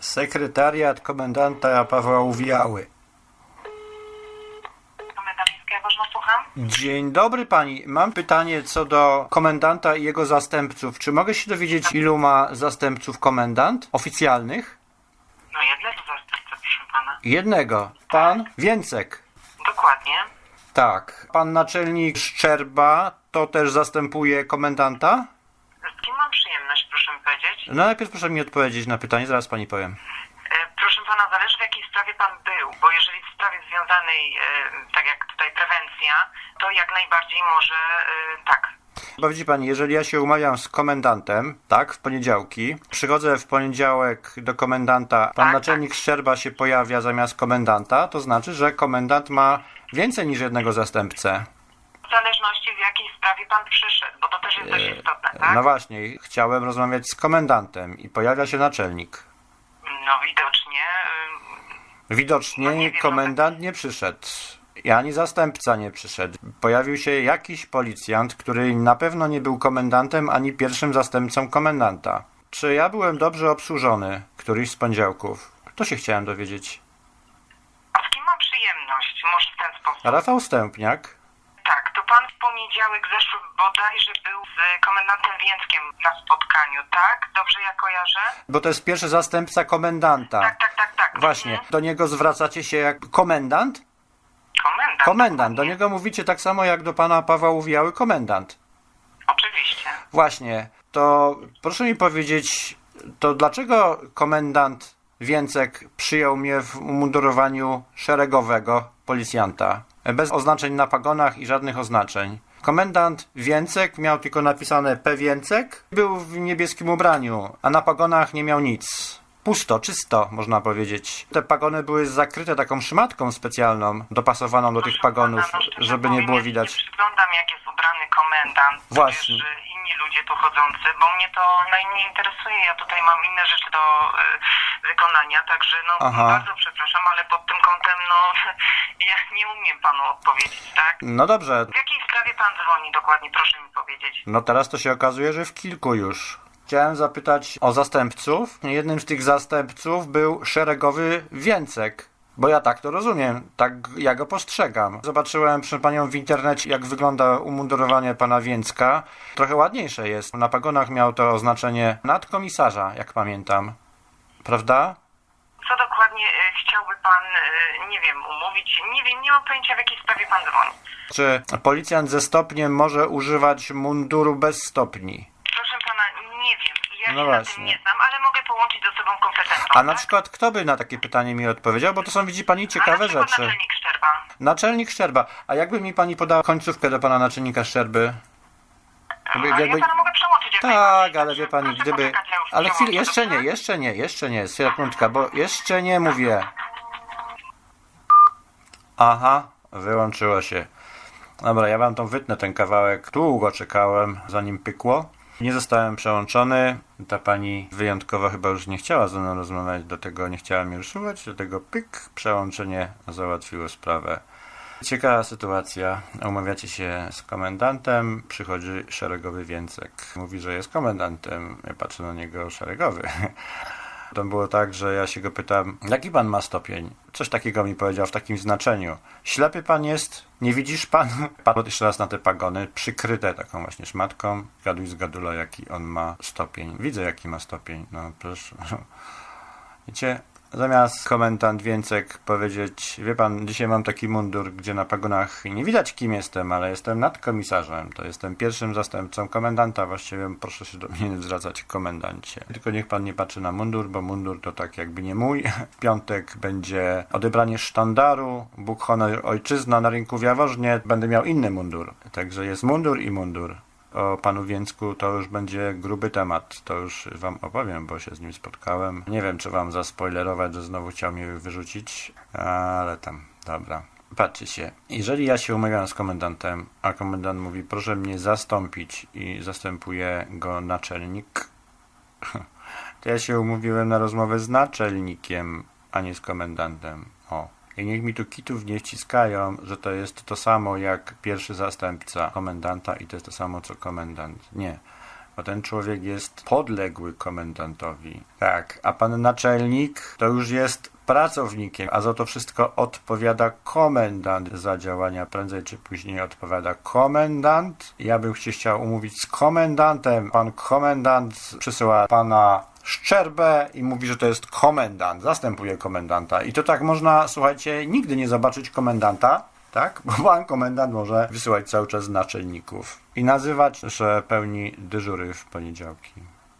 Sekretariat komendanta Pawła Uwiały. Słucham? Dzień dobry pani. Mam pytanie co do komendanta i jego zastępców. Czy mogę się dowiedzieć, ilu ma zastępców komendant oficjalnych? No jednego zastępca, proszę pana. Jednego. Pan Więcek. Dokładnie. Tak. Pan naczelnik Szczerba to też zastępuje komendanta? Z kim mam przyjemność, proszę mi powiedzieć? No najpierw proszę mi odpowiedzieć na pytanie, zaraz pani powiem. E, proszę pana, zależy w jakiej sprawie pan był, bo jeżeli w sprawie związanej, e, tak jak tutaj prewencja, to jak najbardziej może e, tak. Bo widzi pani, jeżeli ja się umawiam z komendantem, tak, w poniedziałki, przychodzę w poniedziałek do komendanta, pan Tak, naczelnik Szczerba się pojawia zamiast komendanta, to znaczy, że komendant ma więcej niż jednego zastępcę. Jakiej sprawie pan przyszedł, bo to też jest dość istotne, tak? No właśnie, chciałem rozmawiać z komendantem i pojawia się naczelnik. No widocznie. e, Widocznie No nie wiem, komendant nie przyszedł. I ani zastępca nie przyszedł. Pojawił się jakiś policjant, który na pewno nie był komendantem ani pierwszym zastępcą komendanta. Czy ja byłem dobrze obsłużony któryś z poniedziałków? To się chciałem dowiedzieć. A z kim mam przyjemność? Może w ten sposób. Rafał Stępniak? Tak, to pan w poniedziałek zeszły bodajże był z komendantem Więckiem na spotkaniu, tak? Dobrze ja kojarzę? Bo to jest pierwszy zastępca komendanta. Tak, tak, tak, tak. Właśnie. Mhm. Do niego zwracacie się jak komendant? Komendant. Komendant. Do niego mówicie tak samo jak do pana Pawła Uwijały komendant. Oczywiście. Właśnie, to proszę mi powiedzieć, to dlaczego komendant Więcek przyjął mnie w umundurowaniu szeregowego policjanta? Bez oznaczeń na pagonach i żadnych oznaczeń. Komendant Więcek miał tylko napisane P. Więcek, był w niebieskim ubraniu, a na pagonach nie miał nic. Pusto, czysto, można powiedzieć. Te pagony były zakryte taką szmatką specjalną, dopasowaną do tych pagonów, żeby nie było widać. Przyglądam, jak jest ubrany komendant. Właśnie. Inni ludzie tu chodzący, bo mnie to najmniej interesuje. Ja tutaj mam inne rzeczy do y, wykonania, także no Aha. bardzo przepraszam, ale pod tym kątem, no ja nie umiem panu odpowiedzieć, tak? No dobrze, W jakiej sprawie pan dzwoni dokładnie, proszę mi powiedzieć. No teraz to się okazuje, że w kilku już. Chciałem zapytać o zastępców. Jednym z tych zastępców był szeregowy Więcek. Bo ja tak to rozumiem, tak ja go postrzegam. Zobaczyłem przy panią w internecie, jak wygląda umundurowanie pana Więcka. Trochę ładniejsze jest. Na pagonach miał to oznaczenie nadkomisarza, jak pamiętam. Prawda? Co dokładnie y, chciałby pan, y, nie wiem, umówić? Nie wiem, nie mam pojęcia, w jakiej sprawie pan dzwoni. Czy policjant ze stopniem może używać munduru bez stopni? Proszę pana, nie wiem. Ja No się na właśnie. tym nie znam, ale mogę połączyć ze sobą kompetentną. A na tak? przykład kto by na takie pytanie mi odpowiedział? Bo to są, widzi pani, A na ciekawe przykład rzeczy. naczelnik Szczerba. Naczelnik Szczerba. A jakby mi pani podała końcówkę do pana naczelnika Szczerby? Jakby- jakby- ja pana mogę przełączyć jak Tak, najbardziej, ale wie pani, proszę gdyby... poczekać, ja już Ale chwilę, przełączę, jeszcze nie, dobrze? jeszcze nie, jeszcze nie, sekundka, bo jeszcze nie mówię. Aha, wyłączyło się. Dobra, ja wam tą wytnę ten kawałek. Długo czekałem, zanim pykło. Nie zostałem przełączony. Ta pani wyjątkowo chyba już nie chciała ze mną rozmawiać, do tego nie chciała mnie usuwać, do tego pyk, przełączenie załatwiło sprawę. Ciekawa sytuacja. Umawiacie się z komendantem, przychodzi szeregowy Więcek. Mówi, że jest komendantem. Ja patrzę na niego szeregowy. To było tak, że ja się go pytam, jaki pan ma stopień? Coś takiego mi powiedział w takim znaczeniu. Ślepy pan jest? Nie widzisz pan? Padł jeszcze raz na te pagony, przykryte taką właśnie szmatką. Gaduj z gadula, jaki on ma stopień. Widzę, jaki ma stopień. No proszę. Wiecie, zamiast komendant Więcek powiedzieć, wie pan, dzisiaj mam taki mundur, gdzie na pagonach nie widać kim jestem, ale jestem nadkomisarzem, to jestem pierwszym zastępcą komendanta, właściwie proszę się do mnie nie zwracać komendancie. Tylko niech pan nie patrzy na mundur, bo mundur to tak jakby nie mój. W piątek będzie odebranie sztandaru, Bóg, honor, ojczyzna na rynku w Jaworznie, będę miał inny mundur. Także jest mundur i mundur o panu Więcku to już będzie gruby temat. To już wam opowiem, bo się z nim spotkałem. Nie wiem, czy wam zaspoilerować, że znowu chciał mnie wyrzucić, ale tam, dobra. Patrzcie się, jeżeli ja się umawiam z komendantem, a komendant mówi, proszę mnie zastąpić i zastępuje go naczelnik, to ja się umówiłem na rozmowę z naczelnikiem, a nie z komendantem. O. I niech mi tu kitów nie wciskają, że to jest to samo jak pierwszy zastępca komendanta i to jest to samo co komendant. Nie. bo ten człowiek jest podległy komendantowi. Tak, a pan naczelnik to już jest pracownikiem, a za to wszystko odpowiada komendant za działania. Prędzej czy później odpowiada komendant. Ja bym się chciał umówić z komendantem. Pan komendant przysyła pana szczerbę i mówi, że to jest komendant, zastępuje komendanta. I to tak można, słuchajcie, nigdy nie zobaczyć komendanta, tak? Bo pan komendant może wysyłać cały czas naczelników i nazywać, że pełni dyżury w poniedziałki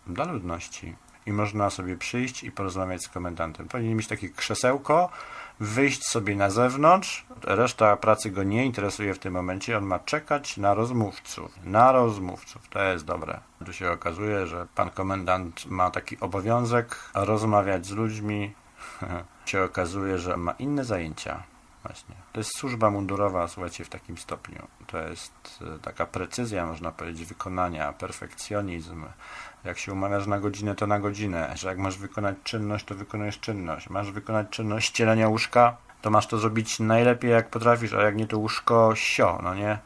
dla ludności. I można sobie przyjść i porozmawiać z komendantem. Powinien mieć takie krzesełko, wyjść sobie na zewnątrz, reszta pracy go nie interesuje w tym momencie, on ma czekać na rozmówców. Na rozmówców, to jest dobre. Tu się okazuje, że pan komendant ma taki obowiązek rozmawiać z ludźmi. się okazuje, że ma inne zajęcia. Właśnie. To jest służba mundurowa, słuchajcie, w takim stopniu. To jest e, taka precyzja, można powiedzieć, wykonania, perfekcjonizm. Jak się umawiasz na godzinę, to na godzinę. Że jak masz wykonać czynność, to wykonujesz czynność. Masz wykonać czynność ścielenia łóżka, to masz to zrobić najlepiej jak potrafisz, a jak nie to łóżko sio, no nie?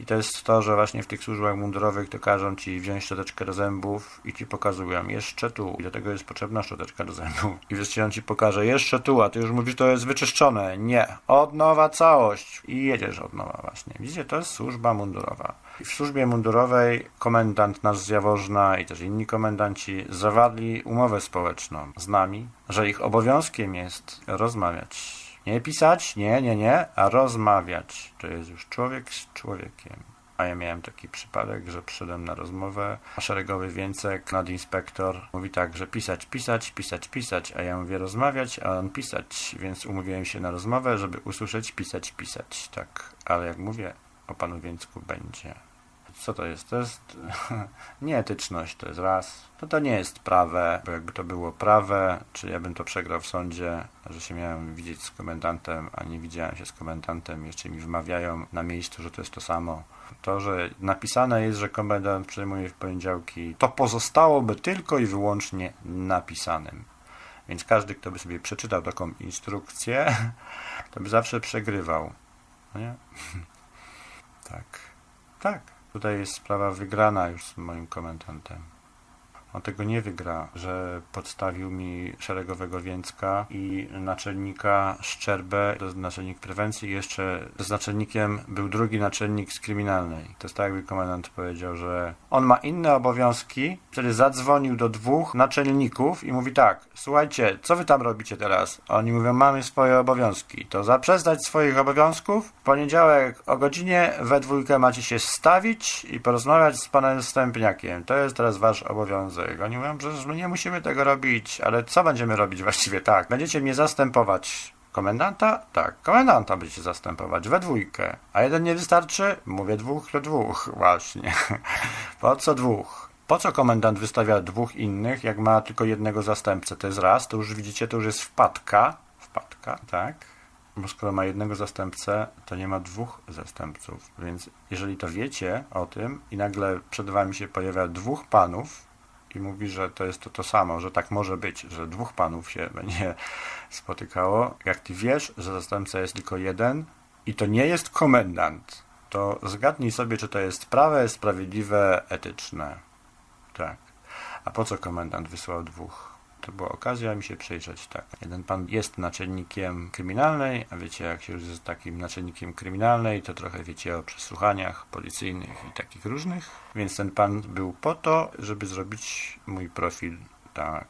I to jest to, że właśnie w tych służbach mundurowych to każą ci wziąć szczoteczkę do zębów i ci pokazują jeszcze tu. I do tego jest potrzebna szczoteczka do zębów. I wreszcie on ci pokaże jeszcze tu, a ty już mówisz, to jest wyczyszczone. Nie. Od nowa całość. I jedziesz od nowa właśnie. Widzicie, to jest służba mundurowa. I w służbie mundurowej komendant nasz z Jaworzna i też inni komendanci zawarli umowę społeczną z nami, że ich obowiązkiem jest rozmawiać. Nie pisać, nie, nie, nie, a rozmawiać. To jest już człowiek z człowiekiem. A ja miałem taki przypadek, że przyszedłem na rozmowę, szeregowy więcek, nadinspektor mówi tak, że pisać, pisać, pisać, pisać, a ja mówię rozmawiać, a on pisać, więc umówiłem się na rozmowę, żeby usłyszeć pisać, pisać, tak. Ale jak mówię, o panu Więcku będzie. Co to jest? To jest nieetyczność, to jest raz. To to nie jest prawe, bo jakby to było prawe, czy ja bym to przegrał w sądzie, że się miałem widzieć z komendantem, a nie widziałem się z komendantem, jeszcze mi wmawiają na miejscu, że to jest to samo. To, że napisane jest, że komendant przejmuje w poniedziałki, to pozostałoby tylko i wyłącznie napisanym. Więc każdy, kto by sobie przeczytał taką instrukcję, to by zawsze przegrywał. No nie? Tak. Tak. Tutaj jest sprawa wygrana już z moim komendantem. On tego nie wygra, że podstawił mi szeregowego Więcka i naczelnika Szczerbę, to naczelnik prewencji jeszcze z naczelnikiem był drugi naczelnik z kryminalnej. To jest tak, jakby komendant powiedział, że on ma inne obowiązki, wtedy zadzwonił do dwóch naczelników i mówi tak, słuchajcie, co wy tam robicie teraz? Oni mówią, mamy swoje obowiązki. To zaprzestać swoich obowiązków, w poniedziałek o godzinie we dwójkę macie się stawić i porozmawiać z panem Stępniakiem. To jest teraz wasz obowiązek. Oni mówią, że my nie musimy tego robić, ale co będziemy robić właściwie? Tak, będziecie mnie zastępować. Komendanta? Tak, komendanta będziecie zastępować we dwójkę. A jeden nie wystarczy? Mówię dwóch do dwóch, właśnie. Po co dwóch? Po co komendant wystawia dwóch innych, jak ma tylko jednego zastępcę? To jest raz, to już widzicie, to już jest wpadka. Wpadka, tak. Bo skoro ma jednego zastępcę, to nie ma dwóch zastępców. Więc jeżeli to wiecie o tym i nagle przed wami się pojawia dwóch panów i mówi, że to jest to, to samo, że tak może być, że dwóch panów się będzie spotykało. Jak ty wiesz, że zastępca jest tylko jeden i to nie jest komendant, to zgadnij sobie, czy to jest prawe, sprawiedliwe, etyczne. Tak. A po co komendant wysłał dwóch? To była okazja mi się przyjrzeć, tak. Jeden pan jest naczelnikiem kryminalnej, a wiecie, jak się już jest takim naczelnikiem kryminalnej, to trochę wiecie o przesłuchaniach policyjnych i takich różnych. Więc ten pan był po to, żeby zrobić mój profil, tak.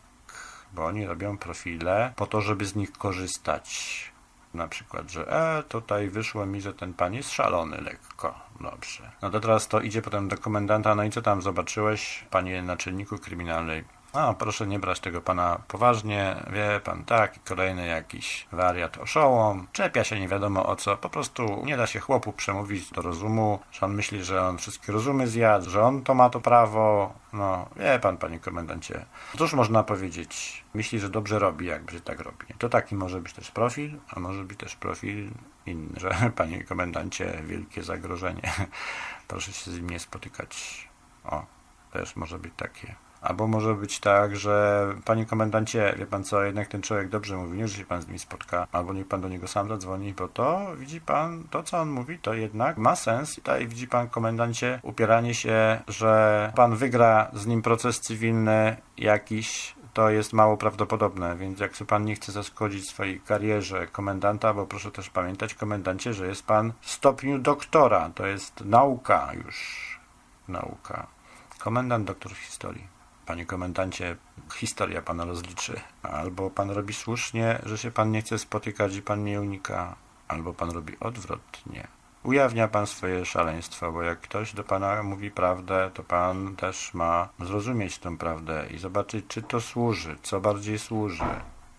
Bo oni robią profile po to, żeby z nich korzystać. Na przykład, że e, tutaj wyszło mi, że ten pan jest szalony lekko. Dobrze. No to teraz to idzie potem do komendanta, no i co tam zobaczyłeś, panie naczelniku kryminalnej? A, proszę nie brać tego pana poważnie, wie pan, tak, kolejny jakiś wariat oszołom, czepia się nie wiadomo o co, po prostu nie da się chłopu przemówić do rozumu, że on myśli, że on wszystkie rozumy zjadł, że on to ma to prawo, no, wie pan, panie komendancie. Cóż można powiedzieć? Myśli, że dobrze robi, jakby tak robi. To taki może być też profil, a może być też profil inny, że panie komendancie, wielkie zagrożenie, proszę się z nim nie spotykać. O, też może być takie. Albo może być tak, że panie komendancie, wie pan co, jednak ten człowiek dobrze mówi, niech się pan z nim spotka, albo niech pan do niego sam zadzwoni, bo to, widzi pan, to co on mówi, to jednak ma sens. I tutaj widzi pan komendancie upieranie się, że pan wygra z nim proces cywilny jakiś, to jest mało prawdopodobne, więc jak pan nie chce zaszkodzić swojej karierze komendanta, bo proszę też pamiętać, komendancie, że jest pan w stopniu doktora, to jest nauka już, nauka. Komendant doktor historii. Panie komendancie, historia pana rozliczy. Albo pan robi słusznie, że się pan nie chce spotykać i pan nie unika, albo pan robi odwrotnie. Ujawnia pan swoje szaleństwo, bo jak ktoś do pana mówi prawdę, to pan też ma zrozumieć tę prawdę i zobaczyć, czy to służy, co bardziej służy.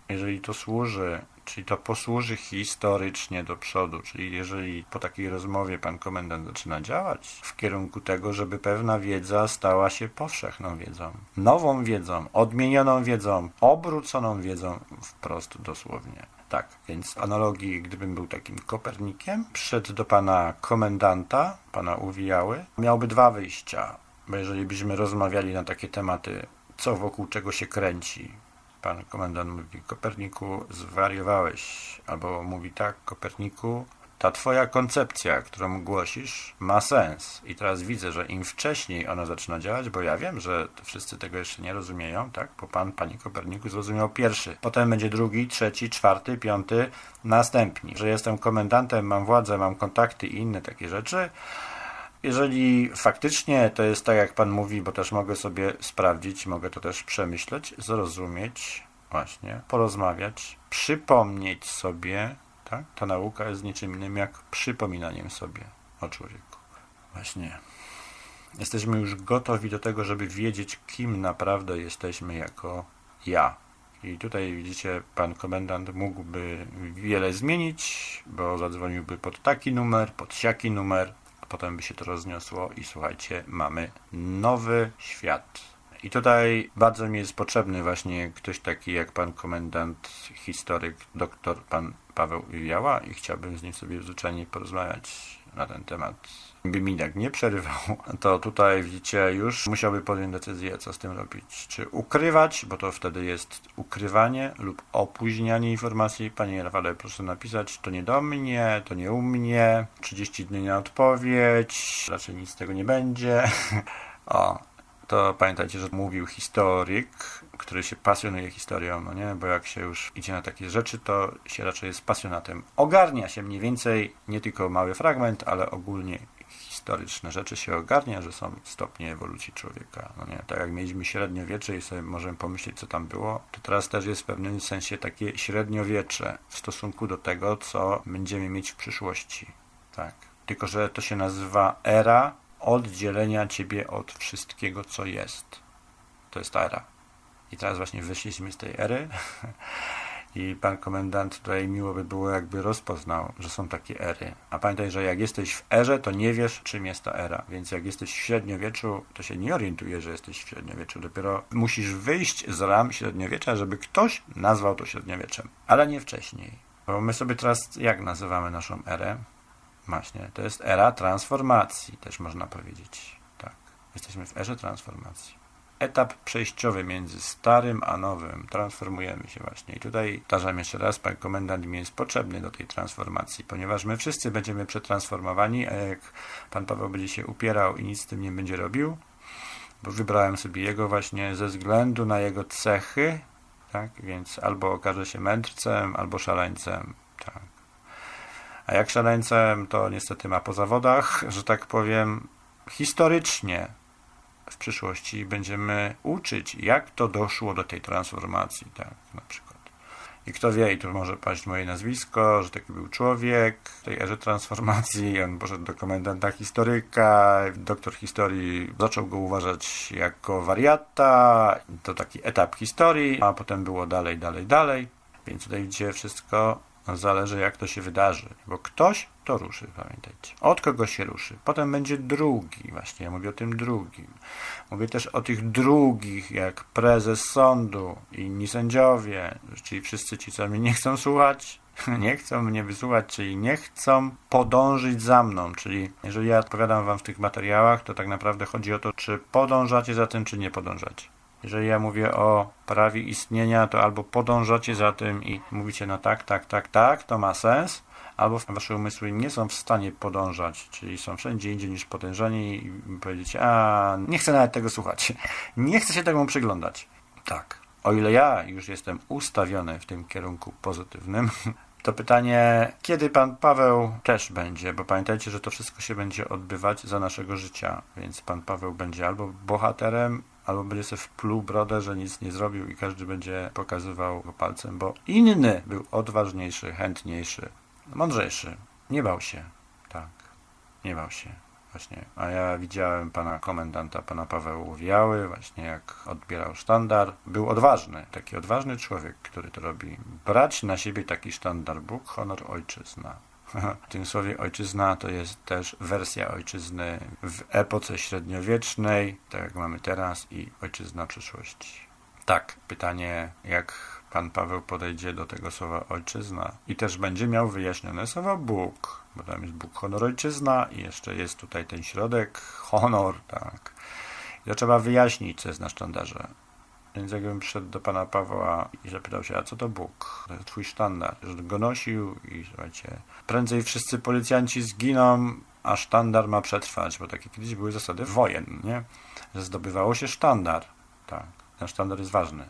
Jeżeli to służy, czyli to posłuży historycznie do przodu, czyli jeżeli po takiej rozmowie pan komendant zaczyna działać w kierunku tego, żeby pewna wiedza stała się powszechną wiedzą, nową wiedzą, odmienioną wiedzą, obróconą wiedzą wprost dosłownie. Tak, więc analogii, gdybym był takim Kopernikiem, przyszedł do pana komendanta, pana Uwijały, miałby dwa wyjścia, bo jeżeli byśmy rozmawiali na takie tematy, co wokół czego się kręci, Pan komendant mówi, Koperniku, zwariowałeś. Albo mówi tak, Koperniku, ta twoja koncepcja, którą głosisz, ma sens. I teraz widzę, że im wcześniej ona zaczyna działać, bo ja wiem, że wszyscy tego jeszcze nie rozumieją, tak? Bo pan, panie Koperniku, zrozumiał pierwszy. Potem będzie drugi, trzeci, czwarty, piąty, następni. Że jestem komendantem, mam władzę, mam kontakty i inne takie rzeczy. Jeżeli faktycznie to jest tak, jak Pan mówi, bo też mogę sobie sprawdzić, mogę to też przemyśleć, zrozumieć, właśnie, porozmawiać, przypomnieć sobie, tak? Ta nauka jest niczym innym jak przypominaniem sobie o człowieku. Właśnie. Jesteśmy już gotowi do tego, żeby wiedzieć, kim naprawdę jesteśmy jako ja. I tutaj widzicie, pan komendant mógłby wiele zmienić, bo zadzwoniłby pod taki numer, pod siaki numer, potem by się to rozniosło i słuchajcie, mamy nowy świat. I tutaj bardzo mi jest potrzebny właśnie ktoś taki jak pan komendant, historyk, doktor pan Paweł Iwiała i chciałbym z nim sobie zwyczajnie porozmawiać na ten temat. By mi tak nie przerywał, to tutaj widzicie już musiałby podjąć decyzję, co z tym robić. Czy ukrywać, bo to wtedy jest ukrywanie lub opóźnianie informacji. Panie Rafale, proszę napisać, to nie do mnie, to nie u mnie, 30 dni na odpowiedź, raczej nic z tego nie będzie. O, to pamiętajcie, że mówił historyk, który się pasjonuje historią, no nie? Bo jak się już idzie na takie rzeczy, to się raczej jest pasjonatem. Ogarnia się mniej więcej nie tylko mały fragment, ale ogólnie historyczne rzeczy się ogarnia, że są stopnie ewolucji człowieka. No nie? Tak jak mieliśmy średniowiecze i sobie możemy pomyśleć, co tam było, to teraz też jest w pewnym sensie takie średniowiecze w stosunku do tego, co będziemy mieć w przyszłości. Tak. Tylko, że to się nazywa era oddzielenia ciebie od wszystkiego, co jest. To jest ta era. I teraz właśnie wyszliśmy z tej ery i pan komendant tutaj miło by było jakby rozpoznał, że są takie ery. A pamiętaj, że jak jesteś w erze, to nie wiesz, czym jest ta era. Więc jak jesteś w średniowieczu, to się nie orientujesz, że jesteś w średniowieczu. Dopiero musisz wyjść z ram średniowiecza, żeby ktoś nazwał to średniowieczem. Ale nie wcześniej. Bo my sobie teraz jak nazywamy naszą erę? To jest era transformacji, też można powiedzieć. Tak, jesteśmy w erze transformacji. Etap przejściowy między starym a nowym. Transformujemy się właśnie. I tutaj powtarzam jeszcze raz, pan komendant mi jest potrzebny do tej transformacji, ponieważ my wszyscy będziemy przetransformowani, a jak pan Paweł będzie się upierał i nic z tym nie będzie robił, bo wybrałem sobie jego właśnie ze względu na jego cechy, tak, więc albo okaże się mędrcem, albo szaleńcem, tak. A jak szaleńcem, to niestety ma po zawodach, że tak powiem, historycznie w przyszłości będziemy uczyć, jak to doszło do tej transformacji, tak, na przykład. I kto wie, i tu może paść moje nazwisko, że taki był człowiek w tej erze transformacji, on poszedł do komendanta historyka, doktor historii zaczął go uważać jako wariata, to taki etap historii, a potem było dalej, dalej, dalej, więc tutaj widzicie wszystko zależy jak to się wydarzy, bo ktoś to ruszy, pamiętajcie. Od kogo się ruszy. Potem będzie drugi, właśnie ja mówię o tym drugim. Mówię też o tych drugich, jak prezes sądu, inni sędziowie, czyli wszyscy ci, co mnie nie chcą słuchać, nie chcą mnie wysłuchać, czyli nie chcą podążyć za mną, czyli jeżeli ja odpowiadam wam w tych materiałach, to tak naprawdę chodzi o to, czy podążacie za tym, czy nie podążacie. Jeżeli ja mówię o prawie istnienia, to albo podążacie za tym i mówicie no tak, tak, tak, tak, to ma sens, albo wasze umysły nie są w stanie podążać, czyli są wszędzie indziej niż potężeni i powiedzieć, a nie chcę nawet tego słuchać, nie chcę się temu przyglądać. Tak. O ile ja już jestem ustawiony w tym kierunku pozytywnym, to pytanie, kiedy pan Paweł też będzie, bo pamiętajcie, że to wszystko się będzie odbywać za naszego życia, więc pan Paweł będzie albo bohaterem, albo będzie sobie wpluł brodę, że nic nie zrobił i każdy będzie pokazywał go palcem, bo inny był odważniejszy, chętniejszy, mądrzejszy. Nie bał się. Tak. Nie bał się. Właśnie. A ja widziałem pana komendanta, pana Paweł Łowiały, właśnie jak odbierał sztandar. Był odważny, taki odważny człowiek, który to robi. Brać na siebie taki sztandar Bóg, honor, ojczyzna. W tym słowie ojczyzna to jest też wersja ojczyzny w epoce średniowiecznej, tak jak mamy teraz, i ojczyzna przyszłości. Tak, pytanie, jak pan Paweł podejdzie do tego słowa ojczyzna i też będzie miał wyjaśnione słowo Bóg, bo tam jest Bóg, honor, ojczyzna i jeszcze jest tutaj ten środek, honor, tak. I to trzeba wyjaśnić, co jest na sztandarze. Więc jakbym przyszedł do pana Pawła i zapytał się, a co to Bóg? To jest twój sztandar, że go nosił i słuchajcie, prędzej wszyscy policjanci zginą, a sztandar ma przetrwać, bo takie kiedyś były zasady wojen, nie? Że zdobywało się sztandar. Tak, ten sztandar jest ważny.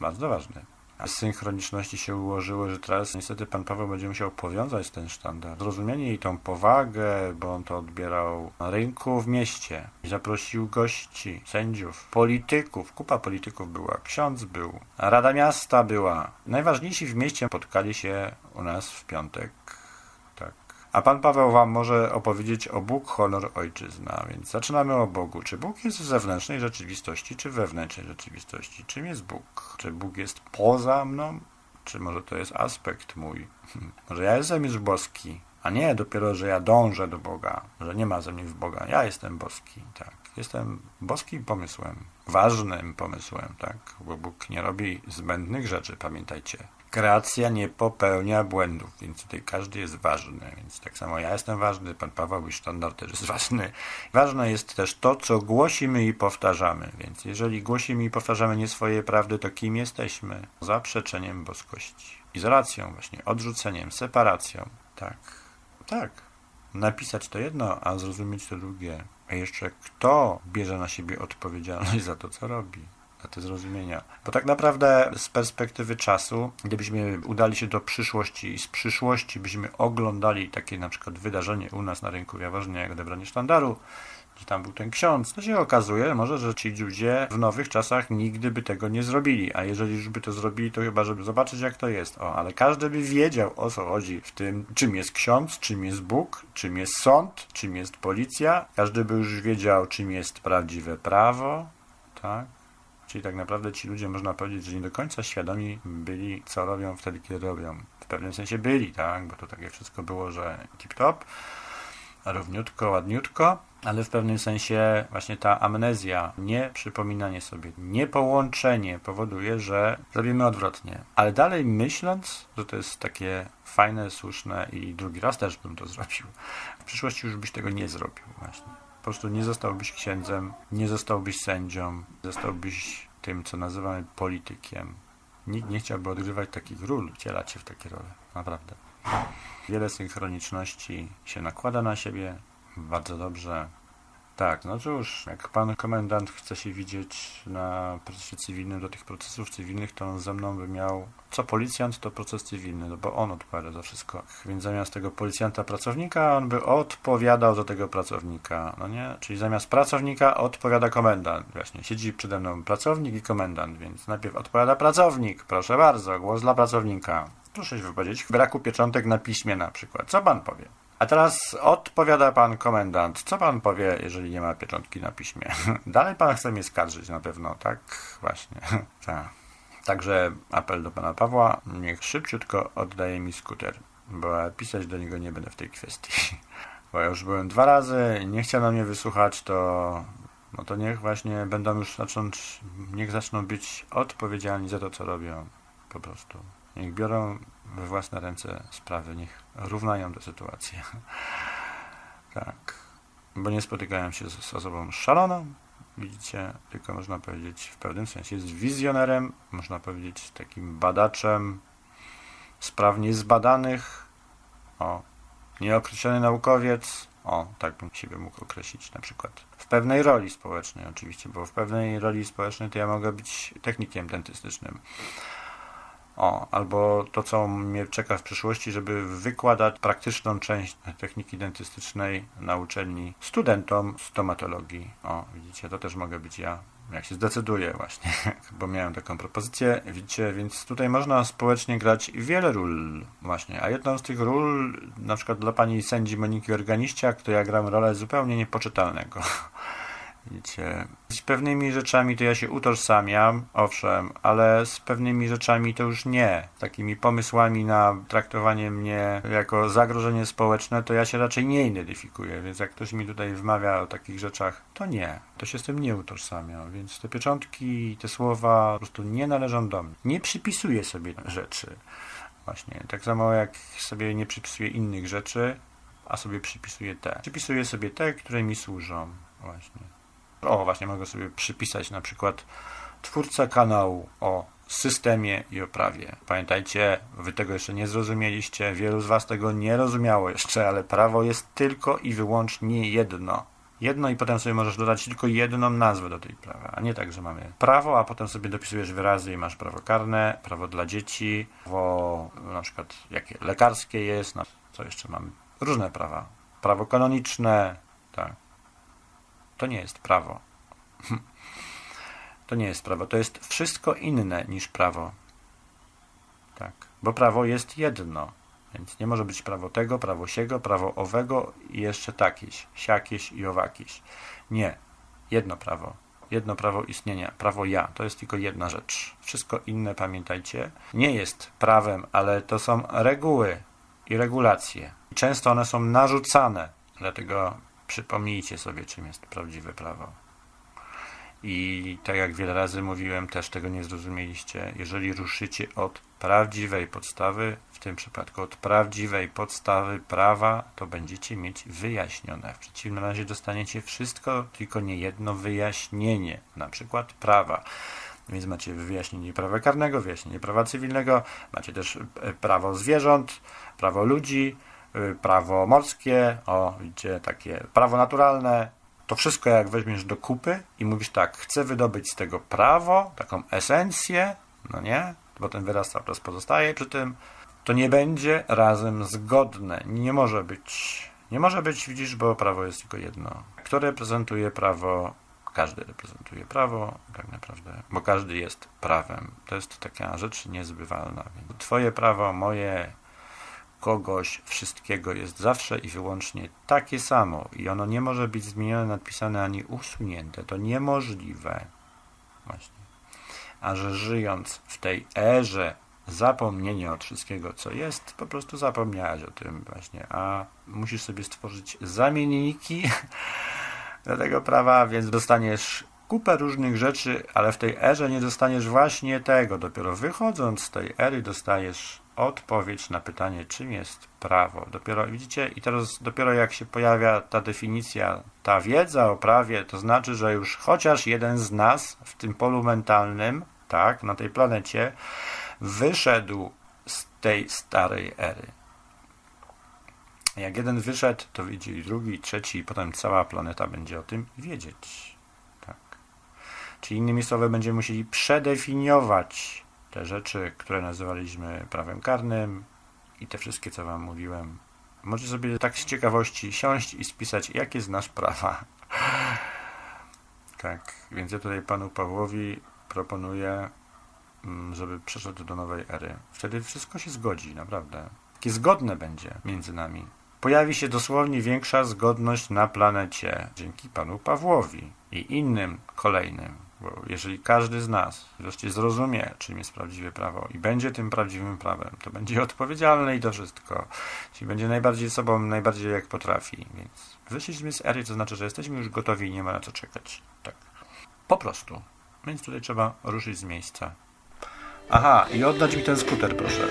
Bardzo ważny. Synchroniczności się ułożyło, że teraz niestety pan Paweł będzie musiał powiązać ten sztandar. Zrozumienie i tą powagę, bo on to odbierał na rynku w mieście. Zaprosił gości, sędziów, polityków. Kupa polityków była. Ksiądz był. Rada Miasta była. Najważniejsi w mieście spotkali się u nas w piątek. A pan Paweł wam może opowiedzieć o Bóg, honor, ojczyzna. Więc zaczynamy o Bogu. Czy Bóg jest w zewnętrznej rzeczywistości, czy wewnętrznej rzeczywistości? Czym jest Bóg? Czy Bóg jest poza mną? Czy może to jest aspekt mój? Może ja jestem już boski, a nie dopiero, że ja dążę do Boga, że nie ma ze mnie w Boga. Ja jestem boski, tak. Jestem boskim pomysłem, ważnym pomysłem, tak. Bo Bóg nie robi zbędnych rzeczy, pamiętajcie. Kreacja nie popełnia błędów, więc tutaj każdy jest ważny. Więc tak samo ja jestem ważny, pan Paweł i sztandar też jest ważny. Ważne jest też to, co głosimy i powtarzamy. Więc jeżeli głosimy i powtarzamy nie swoje prawdy, to kim jesteśmy? Zaprzeczeniem boskości. Izolacją właśnie, odrzuceniem, separacją. Tak, tak. Napisać to jedno, a zrozumieć to drugie. A jeszcze kto bierze na siebie odpowiedzialność za to, co robi? Te zrozumienia. Bo tak naprawdę z perspektywy czasu, gdybyśmy udali się do przyszłości i z przyszłości byśmy oglądali takie na przykład wydarzenie u nas na rynku Jaworznia, jak odebranie sztandaru, że tam był ten ksiądz, to się okazuje może, że ci ludzie w nowych czasach nigdy by tego nie zrobili, a jeżeli już by to zrobili, to chyba, żeby zobaczyć jak to jest. O, ale każdy by wiedział o co chodzi w tym, czym jest ksiądz, czym jest Bóg, czym jest sąd, czym jest policja. Każdy by już wiedział, czym jest prawdziwe prawo, tak? Czyli tak naprawdę ci ludzie, można powiedzieć, że nie do końca świadomi byli, co robią wtedy, kiedy robią. W pewnym sensie byli, tak? Bo to takie wszystko było, że tip-top, równiutko, ładniutko, ale w pewnym sensie właśnie ta amnezja, nie przypominanie sobie, nie połączenie powoduje, że robimy odwrotnie. Ale dalej myśląc, że to jest takie fajne, słuszne i drugi raz też bym to zrobił. W przyszłości już byś tego nie zrobił właśnie. Prostu nie zostałbyś księdzem, nie zostałbyś sędzią, zostałbyś tym, co nazywamy politykiem. Nikt nie chciałby odgrywać takich ról, wcielać się w takie role. Naprawdę. Wiele synchroniczności się nakłada na siebie. Bardzo dobrze. Tak, no cóż, jak pan komendant chce się widzieć na procesie cywilnym do tych procesów cywilnych, to on ze mną by miał, co policjant, to proces cywilny, no bo on odpowiada za wszystko. Więc zamiast tego policjanta pracownika, on by odpowiadał za tego pracownika, no nie? Czyli zamiast pracownika odpowiada komendant. Właśnie, siedzi przede mną pracownik i komendant, więc najpierw odpowiada pracownik, proszę bardzo, głos dla pracownika. Proszę się wypowiedzieć, w braku pieczątek na piśmie na przykład. Co pan powie? A teraz odpowiada pan komendant. Co pan powie, jeżeli nie ma pieczątki na piśmie? Dalej pan chce mnie skarżyć na pewno, tak? Właśnie. tak. Także apel do pana Pawła, niech szybciutko oddaje mi skuter, bo pisać do niego nie będę w tej kwestii. Bo ja już byłem dwa razy, nie chciał na mnie wysłuchać, to no to niech właśnie będą już zacząć, niech zaczną być odpowiedzialni za to, co robią. Po prostu. Niech biorą własne ręce sprawy, niech równają tę sytuację. tak. Bo nie spotykają się z, osobą szaloną, widzicie, tylko można powiedzieć w pewnym sensie jest wizjonerem, można powiedzieć takim badaczem spraw niezbadanych, o, nieokreślony naukowiec, o, tak bym siebie mógł określić na przykład. W pewnej roli społecznej oczywiście, bo w pewnej roli społecznej to ja mogę być technikiem dentystycznym. O, albo to, co mnie czeka w przyszłości, żeby wykładać praktyczną część techniki dentystycznej na uczelni studentom stomatologii. O, widzicie, to też mogę być ja, jak się zdecyduję właśnie, bo miałem taką propozycję, widzicie, więc tutaj można społecznie grać wiele ról właśnie, a jedną z tych ról, na przykład dla pani sędzi Moniki Organiściak, to ja gram rolę zupełnie niepoczytalnego. Widzicie, z pewnymi rzeczami to ja się utożsamiam, owszem, ale z pewnymi rzeczami to już nie. Takimi pomysłami na traktowanie mnie jako zagrożenie społeczne, to ja się raczej nie identyfikuję, więc jak ktoś mi tutaj wmawia o takich rzeczach, to nie. To się z tym nie utożsamiam, więc te pieczątki, te słowa po prostu nie należą do mnie. Nie przypisuję sobie rzeczy. Właśnie, tak samo jak sobie nie przypisuję innych rzeczy, a sobie przypisuję te. Przypisuję sobie te, które mi służą. Właśnie. O, właśnie mogę sobie przypisać na przykład twórca kanału o systemie i oprawie. Pamiętajcie, wy tego jeszcze nie zrozumieliście, wielu z was tego nie rozumiało jeszcze, ale prawo jest tylko i wyłącznie jedno. Jedno i potem sobie możesz dodać tylko jedną nazwę do tej prawa, a nie tak, że mamy prawo, a potem sobie dopisujesz wyrazy i masz prawo karne, prawo dla dzieci, prawo na przykład jakie lekarskie jest, no, co jeszcze mamy? Różne prawa. Prawo kanoniczne, tak. To nie jest prawo. To nie jest prawo. To jest wszystko inne niż prawo. Tak. Bo prawo jest jedno. Więc nie może być prawo tego, prawo siego, prawo owego i jeszcze takieś, siakieś i owakieś. Nie. Jedno prawo. Jedno prawo istnienia. Prawo ja. To jest tylko jedna rzecz. Wszystko inne, pamiętajcie, nie jest prawem, ale to są reguły i regulacje. Często one są narzucane. Dlatego przypomnijcie sobie, czym jest prawdziwe prawo. I tak jak wiele razy mówiłem, też tego nie zrozumieliście. Jeżeli ruszycie od prawdziwej podstawy, w tym przypadku od prawdziwej podstawy prawa, to będziecie mieć wyjaśnione. W przeciwnym razie dostaniecie wszystko, tylko nie jedno wyjaśnienie, na przykład prawa. Więc macie wyjaśnienie prawa karnego, wyjaśnienie prawa cywilnego, macie też e, prawo zwierząt, prawo ludzi, prawo morskie, o, widzicie, takie prawo naturalne. To wszystko jak weźmiesz do kupy i mówisz tak, chcę wydobyć z tego prawo, taką esencję, no nie? Bo ten wyraz cały czas pozostaje przy tym, to nie będzie razem zgodne. Nie może być. Nie może być, widzisz, bo prawo jest tylko jedno. Kto reprezentuje prawo? Każdy reprezentuje prawo, tak naprawdę, bo każdy jest prawem. To jest taka rzecz niezbywalna. Twoje prawo, moje, kogoś, wszystkiego jest zawsze i wyłącznie takie samo i ono nie może być zmienione, nadpisane ani usunięte. To niemożliwe. Właśnie. A że żyjąc w tej erze zapomnienia od wszystkiego, co jest, po prostu zapomniałeś o tym właśnie, a musisz sobie stworzyć zamienniki do tego prawa, więc dostaniesz kupę różnych rzeczy, ale w tej erze nie dostaniesz właśnie tego. Dopiero wychodząc z tej ery dostajesz odpowiedź na pytanie, czym jest prawo. Dopiero widzicie, i teraz dopiero jak się pojawia ta definicja, ta wiedza o prawie, to znaczy, że już chociaż jeden z nas w tym polu mentalnym, tak, na tej planecie, wyszedł z tej starej ery. Jak jeden wyszedł, to widzi drugi, trzeci, i potem cała planeta będzie o tym wiedzieć. Tak. Czyli innymi słowy, będziemy musieli przedefiniować te rzeczy, które nazywaliśmy prawem karnym i te wszystkie, co Wam mówiłem. Możecie sobie tak z ciekawości siąść i spisać, jakie znasz prawa. Tak, więc ja tutaj panu Pawłowi proponuję, mm, żeby przeszedł do nowej ery. Wtedy wszystko się zgodzi, naprawdę. Takie zgodne będzie między nami. Pojawi się dosłownie większa zgodność na planecie dzięki panu Pawłowi i innym kolejnym. Bo jeżeli każdy z nas wreszcie zrozumie, czym jest prawdziwe prawo i będzie tym prawdziwym prawem, to będzie odpowiedzialny i to wszystko. Czyli będzie najbardziej sobą, najbardziej jak potrafi. Więc wyszliśmy z ery, to znaczy, że jesteśmy już gotowi i nie ma na co czekać. Tak. Po prostu. Więc tutaj trzeba ruszyć z miejsca. Aha, i oddać mi ten skuter, proszę.